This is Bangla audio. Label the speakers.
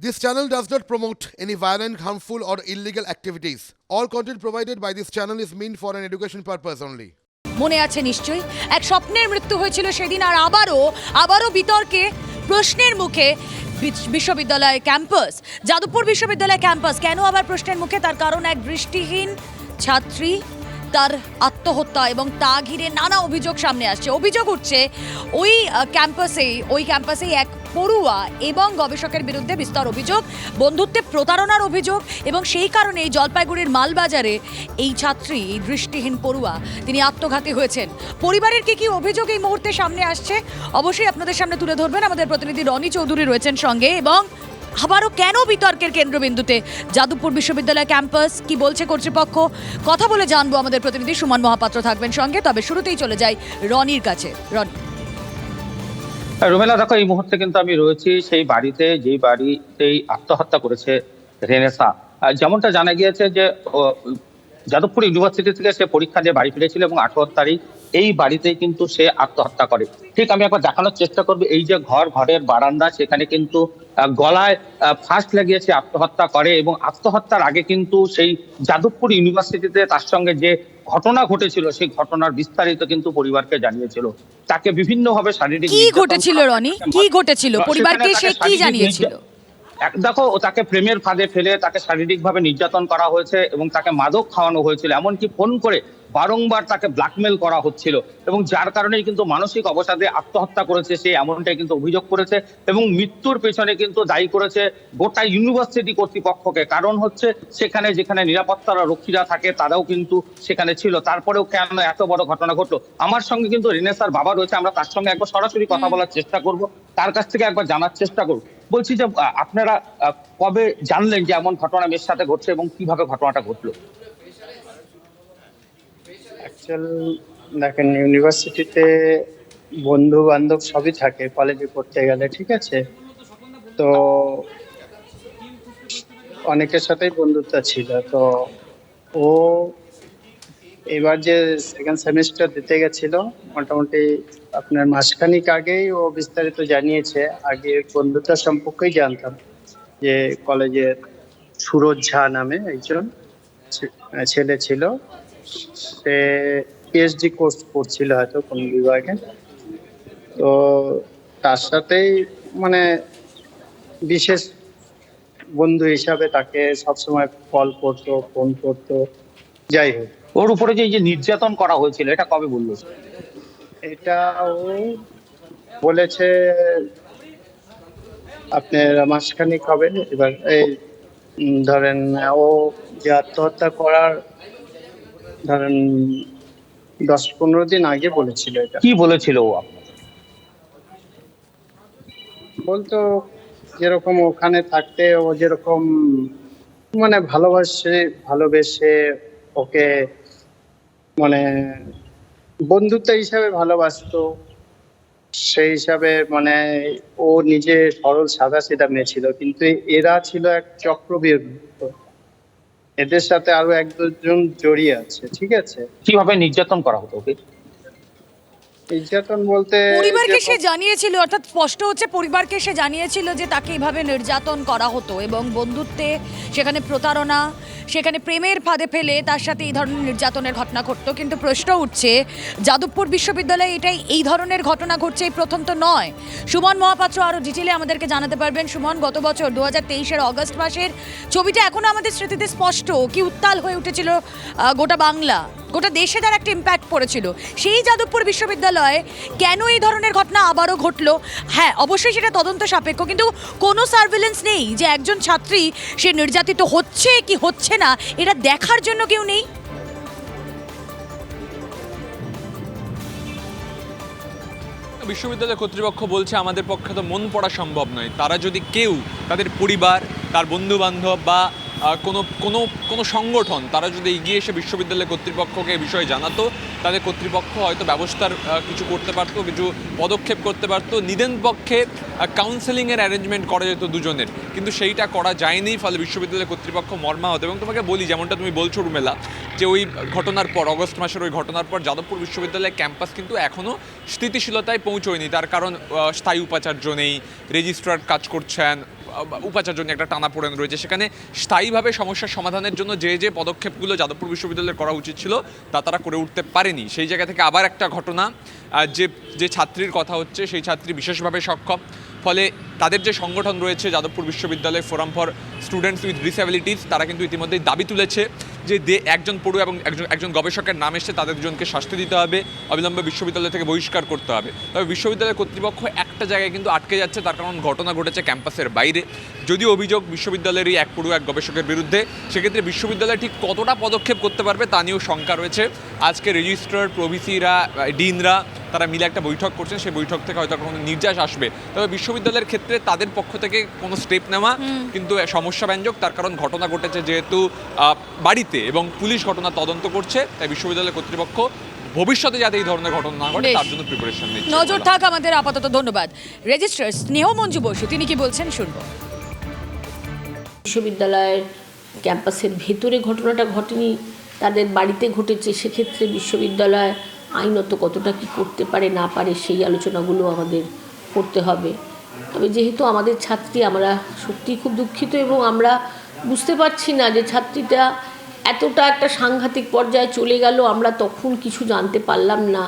Speaker 1: This channel does not promote any violent, harmful, or illegal activities. All content provided by this channel is meant for an education purpose only.
Speaker 2: মনে আছে নিশ্চয়ই এক স্বপ্নের মৃত্যু হয়েছিল সেদিন আর আবারও আবারও বিতর্কে প্রশ্নের মুখে বিশ- বিশ্ববিদ্যালয় ক্যাম্পাস যাদবপুর বিশ্ববিদ্যালয় ক্যাম্পাস কেন আবার প্রশ্নের মুখে তার কারণ এক দৃষ্টিহীন ছাত্রী তার আত্মহত্যা এবং তা ঘিরে নানা অভিযোগ সামনে আসছে। অভিযোগ উঠছে, ওই ক্যাম্পাসেই ওই ক্যাম্পাসেই এক পড়ুয়া এবং গবেষকের বিরুদ্ধে বিস্তর অভিযোগ, বন্ধুত্বে প্রতারণার অভিযোগ এবং সেই কারণেই জলপাইগুড়ির মালবাজারে এই ছাত্রী, এই দৃষ্টিহীন পড়ুয়া, তিনি আত্মঘাতী হয়েছেন। পরিবারের কি কি অভিযোগ এই মুহূর্তে সামনে আসছে, অবশ্যই আপনাদের সামনে তুলে ধরবেন। আমাদের প্রতিনিধি রনি চৌধুরী রয়েছেন সঙ্গে এবং আবারও কেন বিতর্কের কেন্দ্রবিন্দুতে? যাদবপুর বিশ্ববিদ্যালয় ক্যাম্পাস কি বলছে কর্তৃপক্ষ? কথা বলে জানব আমাদের প্রতিনিধি সুমন মহাপাত্র থাকবেন সঙ্গে, তবে শুরুতেই চলে যাই রনির কাছে। রনি।
Speaker 3: রুমেলা দেখো, এই মুহূর্তে কিন্তু আমি রয়েছি সেই বাড়িতে, যেই বাড়িতেই আত্মহত্যা করেছে রেনেসা। যেমনটা জানা গিয়েছে যে যাদবপুর ইউনিভার্সিটি থেকে সে পরীক্ষা দিয়ে বাড়ি ফিরেছিল এবং আঠারো তারিখ এই বাড়িতেই কিন্তু সে আত্মহত্যা করে। ঠিক আমি একবার দেখানোর চেষ্টা করব এই যে ঘর ঘরের বারান্দা সেখানে কিন্তু গলায় ফার্স্ট লাগিয়েছে আত্মহত্যা করে এবং আত্মহত্যার আগে কিন্তু সেই যাদবপুর ইউনিভার্সিটিতে তার সঙ্গে যে ঘটনা ঘটেছিল সেই ঘটনার বিস্তারিত কিন্তু পরিবারকে জানিয়েছিল। তাকে বিভিন্নভাবে শারীরিক
Speaker 2: কি ঘটেছিল রনি? কি ঘটেছিল? পরিবারকে সে কি জানিয়েছিল?
Speaker 3: দেখো ও তাকে প্রেমের ফাঁদে ফেলে তাকে শারীরিকভাবে নির্যাতন করা হয়েছে এবং তাকে মাদক খাওয়ানো হয়েছিল এমনকি ফোন করে বারংবার তাকে ব্ল্যাকমেল করা হচ্ছিল এবং যার কারণেই কিন্তু মানসিক অবসাদে আত্মহত্যা করেছে সে এমনটাই কিন্তু অভিযোগ করেছে এবং মৃত্যুর পেছনে কিন্তু দায়ী করেছে গোটা ইউনিভার্সিটি কর্তৃপক্ষকে। কারণ হচ্ছে সেখানে যেখানে নিরাপত্তার রক্ষীরা থাকে তারাও কিন্তু সেখানে ছিল। তারপরেও কেন এত বড় ঘটনা ঘটলো? আমার সঙ্গে কিন্তু রিনেসার বাবা রয়েছে আমরা তার সঙ্গে একবার সরাসরি কথা বলার চেষ্টা করব। তার কাছ থেকে একবার জানার চেষ্টা করব। বলছি যে আপনারা কবে জানলেন যে এমন ঘটনা মেয়ের সাথে ঘটছে এবং কীভাবে ঘটনাটা ঘটলো?
Speaker 4: দেখেন ইউনিভার্সিটিতে বন্ধু বান্ধব সবই থাকে কলেজে পড়তে গেলে, ঠিক আছে? তো অনেকের সাথেই বন্ধুত্ব ছিল, তো ও এবার যে সেকেন্ড সেমিস্টার দিতে গেছিল, মোটামুটি আপনার মাসখানিক আগেই ও বিস্তারিত জানিয়েছে। আগে বন্ধুত্ব সম্পর্কেই জানতাম যে কলেজের সুরজ ঝা নামে একজন ছে- ছেলে ছিল। সে পিএইচডি কোর্স করছিল হয়তো কোন বিভাগে। তো তার সাথেই মানে বিশেষ বন্ধু হিসাবে তাকে সবসময় কল করতো ফোন করতো। যাই হোক।
Speaker 3: ওর উপরে যে এই যে নির্যাতন করা হয়েছিল এটা কবে বলল?
Speaker 4: এটা ও বলেছে আপনার মাসখানিক হবে। এবার এই ধরেন ও যে আত্মহত্যা করার ধরেন দশ পনেরো দিন আগে বলেছিল এটা।
Speaker 3: কি বলেছিল ও?
Speaker 4: বলতো যেরকম ওখানে থাকতে ও যেরকম মানে ভালোবাসে ভালোবেসে ওকে মানে বন্ধুত্ব হিসাবে ভালোবাসতো। সেই হিসাবে মানে ও নিজে সরল সাদা সিধা মেয়ে ছিল, কিন্তু এরা ছিল এক চক্রবীর এদের সাথে আরও এক দুজন জড়িয়ে আছে, ঠিক আছে?
Speaker 3: কীভাবে নির্যাতন করা হতো ওকে?
Speaker 4: নির্যাতন বলতে
Speaker 2: পরিবারকে সে জানিয়েছিল অর্থাৎ স্পষ্ট হচ্ছে পরিবারকে সে জানিয়েছিল যে তাকে এইভাবে নির্যাতন করা হতো এবং বন্ধুত্বে সেখানে প্রতারণা সেখানে প্রেমের ফাঁদে ফেলে তার সাথে এই ধরনের নির্যাতনের ঘটনা ঘটতো। কিন্তু প্রশ্ন উঠছে যাদবপুর বিশ্ববিদ্যালয়ে এটাই এই ধরনের ঘটনা ঘটছে এই প্রথম তো নয়। সুমন মহাপাত্র আরও ডিটেলে আমাদেরকে জানাতে পারবেন। সুমন গত বছর দু হাজার তেইশের অগস্ট মাসের ছবিটা এখনও আমাদের স্মৃতিতে স্পষ্ট। কি উত্তাল হয়ে উঠেছিল গোটা বাংলা। গোটা দেশে তার একটা ইম্প্যাক্ট পড়েছিল। সেই যাদবপুর বিশ্ববিদ্যালয়ে কেন এই ধরনের ঘটনা আবারও ঘটলো? হ্যাঁ অবশ্যই সেটা তদন্ত সাপেক্ষ, কিন্তু কোনো সার্ভেলেন্স নেই যে একজন ছাত্রী সে নির্যাতিত হচ্ছে কি হচ্ছে না, এটা দেখার জন্য কেউ নেই।
Speaker 5: বিশ্ববিদ্যালয় কর্তৃপক্ষ বলছে, আমাদের পক্ষে তো মন পড়া সম্ভব নয়। তারা যদি কেউ তাদের পরিবার, তার বন্ধু বান্ধব বা কোনো কোনো কোনো সংগঠন, তারা যদি এগিয়ে এসে বিশ্ববিদ্যালয় কর্তৃপক্ষকে এই বিষয়ে জানাতো তাদের কর্তৃপক্ষ হয়তো ব্যবস্থার কিছু করতে পারতো, কিছু পদক্ষেপ করতে পারতো। নিদেন পক্ষে কাউন্সেলিংয়ের অ্যারেঞ্জমেন্ট করা যেত দুজনের। কিন্তু সেইটা করা যায়নি, ফলে বিশ্ববিদ্যালয় কর্তৃপক্ষ মর্মা মর্মাহত। এবং তোমাকে বলি, যেমনটা তুমি বলছো, রুমেলা, যে ওই ঘটনার পর, অগস্ট মাসের ওই ঘটনার পর, যাদবপুর বিশ্ববিদ্যালয়ের ক্যাম্পাস কিন্তু এখনও স্থিতিশীলতায় পৌঁছয়নি। তার কারণ স্থায়ী উপাচার্য নেই, রেজিস্ট্রার কাজ করছেন উপাচার্য নিয়ে একটা টানা টানাপোড়েন রয়েছে। সেখানে স্থায়ীভাবে সমস্যার সমাধানের জন্য যে যে পদক্ষেপগুলো যাদবপুর বিশ্ববিদ্যালয়ের করা উচিত ছিল, তা তারা করে উঠতে পারেনি। সেই জায়গা থেকে আবার একটা ঘটনা যে যে ছাত্রীর কথা হচ্ছে, সেই ছাত্রী বিশেষভাবে সক্ষম। ফলে তাদের যে সংগঠন রয়েছে, যাদবপুর বিশ্ববিদ্যালয় forum for students with disabilities তারা কিন্তু ইতিমধ্যেই দাবি তুলেছে যে দে একজন পড়ুয়া এবং একজন একজন গবেষকের নাম এসে তাদের দুজনকে শাস্তি দিতে হবে, অবিলম্বে বিশ্ববিদ্যালয় থেকে বহিষ্কার করতে হবে। তবে বিশ্ববিদ্যালয় কর্তৃপক্ষ একটা জায়গায় কিন্তু আটকে যাচ্ছে, তার কারণ ঘটনা ঘটেছে ক্যাম্পাসের বাইরে। যদিও অভিযোগ বিশ্ববিদ্যালয়েরই এক পড়ুয়া, এক গবেষকের বিরুদ্ধে, সেক্ষেত্রে বিশ্ববিদ্যালয় ঠিক কতটা পদক্ষেপ করতে পারবে তা নিয়েও শঙ্কা রয়েছে। আজকে রেজিস্ট্রার প্রভিসিরা ডিনরা তারা মিলে একটা বৈঠক করছেন সেই বৈঠক থেকে হয়তো কোনো নির্যাস আসবে। তবে বিশ্ববিদ্যালয়ের ক্ষেত্রে তাদের পক্ষ থেকে কোনো স্টেপ নেওয়া কিন্তু সমস্যা ব্যঞ্জক তার কারণ ঘটনা ঘটেছে যেহেতু আহ, বাড়িতে এবং পুলিশ ঘটনা তদন্ত করছে তাই বিশ্ববিদ্যালয় কর্তৃপক্ষ ভবিষ্যতে যাতে এই ধরনের ঘটনা না ঘটে তার জন্য প্রিপারেশন নিচ্ছে।
Speaker 2: নজর থাক আমাদের আপাতত ধন্যবাদ। রেজিস্ট্রার স্নেহ মঞ্জু বসু তিনি কি বলছেন? শুনব।
Speaker 6: বিশ্ববিদ্যালয়ের ক্যাম্পাসের ভেতরে ঘটনাটা ঘটেনি তাদের বাড়িতে ঘটেছে সেক্ষেত্রে বিশ্ববিদ্যালয় আইনত কতটা কি করতে পারে, না পারে, সেই আলোচনাগুলো আমাদের করতে হবে। তবে যেহেতু আমাদের ছাত্রী, আমরা সত্যিই খুব দুঃখিত এবং আমরা বুঝতে পারছি না যে ছাত্রীটা এতটা একটা সাংঘাতিক পর্যায়ে চলে গেল, আমরা তখন কিছু জানতে পারলাম না।